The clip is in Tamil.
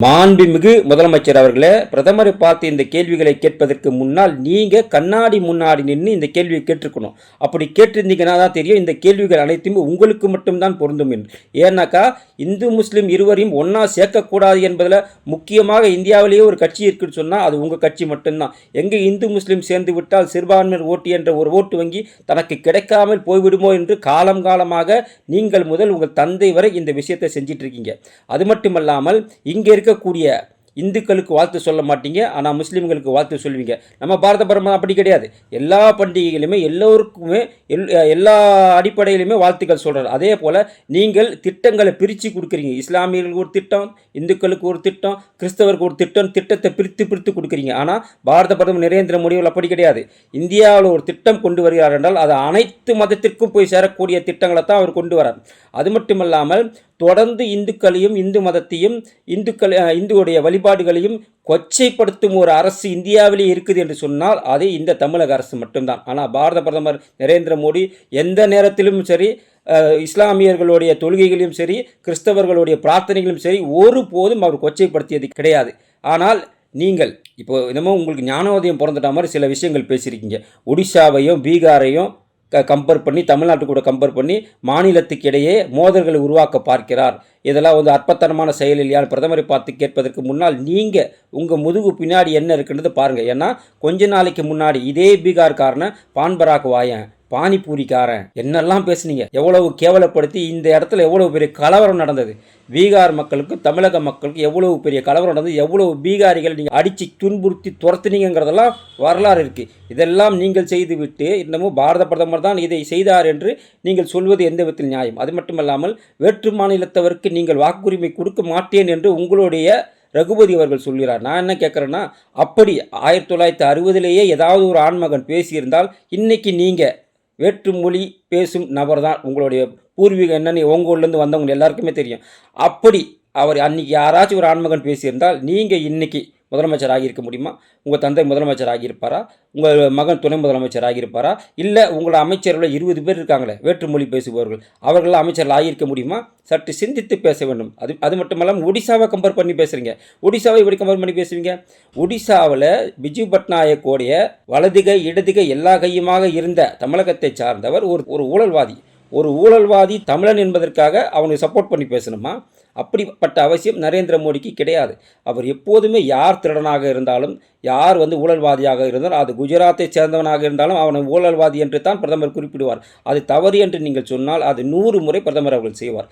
மாண்புமிகு முதலமைச்சர் அவர்களே பிரதமரை பார்த்து இந்த கேள்விகளை கேட்பதற்கு முன்னால் நீங்கள் கண்ணாடி முன்னாடி நின்று இந்த கேள்வியை கேட்டிருக்கணும். அப்படி கேட்டிருந்தீங்கன்னா தான் தெரியும் இந்த கேள்விகள் அனைத்துமே உங்களுக்கு மட்டும்தான் பொருந்தும் என்று. ஏன்னாக்கா இந்து முஸ்லீம் இருவரையும் ஒன்றா சேர்க்கக்கூடாது என்பதில் முக்கியமாக இந்தியாவிலேயே ஒரு கட்சி இருக்குன்னு சொன்னால் அது உங்கள் கட்சி மட்டும்தான். எங்கே இந்து முஸ்லீம் சேர்ந்து விட்டால் சிறுபான்மையர் ஓட்டு என்ற ஒரு ஓட்டு வங்கி தனக்கு கிடைக்காமல் போய்விடுமோ என்று காலம் காலமாக நீங்கள் முதல் உங்கள் தந்தை வரை இந்த விஷயத்தை செஞ்சிட்ருக்கீங்க அது மட்டுமல்லாமல் இங்கே இருக்கக்கூடிய இந்துக்களுக்கு வாழ்த்து சொல்ல மாட்டீங்க ஆனால் முஸ்லீம்களுக்கு வாழ்த்து சொல்லுவீங்க. நம்ம பாரத பரமா அப்படி கிடையாது. எல்லா பண்டிகைகளுமே எல்லோருக்குமே எல் எல்லா அடிப்படையிலுமே வாழ்த்துக்கள் சொல்கிறார் அதே போல் நீங்கள் திட்டங்களை பிரித்து கொடுக்குறீங்க. இஸ்லாமியர்களுக்கு ஒரு திட்டம் இந்துக்களுக்கு ஒரு திட்டம் கிறிஸ்தவருக்கு ஒரு திட்டம் திட்டத்தை பிரித்து பிரித்து கொடுக்குறீங்க. ஆனால் பாரத பிரதமர் நரேந்திர மோடிகள் அப்படி கிடையாது. இந்தியாவில் ஒரு திட்டம் கொண்டு வருகிறார் என்றால் அது அனைத்து மதத்திற்கும் போய் சேரக்கூடிய திட்டங்களை தான் அவர் கொண்டு வரார் அது மட்டுமல்லாமல் தொடர்ந்து இந்துக்களையும் இந்து மதத்தையும் இந்துக்கள் இந்துவுடைய வழிபாடுகளையும் கொச்சைப்படுத்தும் ஒரு அரசு இந்தியாவிலே இருக்குது என்று சொன்னால் அது இந்த தமிழக அரசு மட்டும்தான். ஆனால் பாரத பிரதமர் நரேந்திர மோடி எந்த நேரத்திலும் சரி இஸ்லாமியர்களுடைய தொழுகைகளையும் சரி கிறிஸ்தவர்களுடைய பிரார்த்தனைகளும் சரி ஒருபோதும் அவர் கொச்சைப்படுத்தியது கிடையாது. ஆனால் நீங்கள் இப்போ என்னமோ உங்களுக்கு ஞானோதயம் பிறந்துட்ட மாதிரி சில விஷயங்கள் பேசியிருக்கீங்க. ஒடிஷாவையும் பீகாரையும் க கம்பேர் பண்ணி தமிழ்நாட்டு கூட கம்பேர் பண்ணி மாநிலத்துக்கு இடையே மோதல்களை உருவாக்க பார்க்கிறார். இதெல்லாம் வந்து அற்பத்தனமான செயல் இல்லையான்னு பிரதமரை பார்த்து கேட்பதற்கு முன்னால் நீங்கள் உங்கள் முதுகு பின்னாடி என்ன இருக்குன்றது பாருங்கள் ஏன்னா கொஞ்ச நாளைக்கு முன்னாடி இதே பீகார்காரனை பான்பராக் வாயன் பானிபூரிக்காரன். என்னெல்லாம் பேசுனீங்க? எவ்வளவு கேவலப்படுத்தி இந்த இடத்துல எவ்வளவு பெரிய கலவரம் நடந்தது? பீகார் மக்களுக்கும் தமிழக மக்களுக்கும் எவ்வளவு பெரிய கலவரம் நடந்தது? எவ்வளவு பீகாரிகள் நீங்கள் அடித்து துன்புறுத்தி துரத்துனீங்கிறதெல்லாம் வரலாறு இருக்குது இதெல்லாம் நீங்கள் செய்துவிட்டு இன்னமும் பாரத பிரதமர் தான் இதை செய்தார் என்று நீங்கள் சொல்வது எந்த விதத்தில் நியாயம்? அது மட்டுமல்லாமல் வேற்று மாநிலத்தவருக்கு நீங்கள் வாக்குரிமை கொடுக்க மாட்டேன் என்று உங்களுடைய ரகுபதி அவர்கள் சொல்கிறார். நான் என்ன கேட்குறேன்னா அப்படி ஆயிரத்தி தொள்ளாயிரத்தி அறுபதுலேயே ஏதாவது ஒரு ஆண்மகன் பேசியிருந்தால் இன்றைக்கி நீங்கள் வேற்று மொழி பேசும் நபர் தான் உங்களுடைய பூர்வீகம் என்னன்னு உங்கள் ஊர்லேருந்து வந்தவங்க எல்லாருக்குமே தெரியும். அப்படி அவர் அன்றைக்கி யாராச்சும் ஒரு ஆண்மகன் பேசியிருந்தால் நீங்கள் இன்றைக்கி முதலமைச்சர் ஆகியிருக்க முடியுமா? உங்கள் தந்தை முதலமைச்சர் ஆகியிருப்பாரா உங்கள் மகன் துணை முதலமைச்சர் ஆகியிருப்பாரா இல்லை உங்களோட அமைச்சர்கள் இருபது பேர் இருக்காங்களே வேற்றுமொழி பேசுபவர்கள். அவர்கள் அமைச்சர்கள் ஆகியிருக்க முடியுமா? சற்று சிந்தித்து பேச வேண்டும். அது அது மட்டும் இல்லாமல் ஒடிசாவை கம்பேர் பண்ணி பேசுகிறீங்க ஒடிசாவை எப்படி கம்பேர் பண்ணி பேசுவீங்க? ஒடிசாவில் பிஜு பட்நாயக்கோடைய வலதுகை இடதுகை எல்லா கையுமாக இருந்த தமிழகத்தை சார்ந்தவர் ஒரு ஒரு ஊழல்வாதி. ஒரு ஊழல்வாதி தமிழன் என்பதற்காக அவனுக்கு சப்போர்ட் பண்ணி பேசணுமா? அப்படிப்பட்ட அவசியம் நரேந்திர மோடிக்கு கிடையாது. அவர் எப்போதுமே யார் திருடனாக இருந்தாலும் யார் வந்து ஊழல்வாதியாக இருந்தாலும் அது குஜராத்தை சேர்ந்தவனாக இருந்தாலும் அவனை ஊழல்வாதி என்று தான் பிரதமர் குறிப்பிடுவார். அது தவறு என்று நீங்கள் சொன்னால் அது நூறு முறை பிரதமர் அவர்கள் செய்வார்.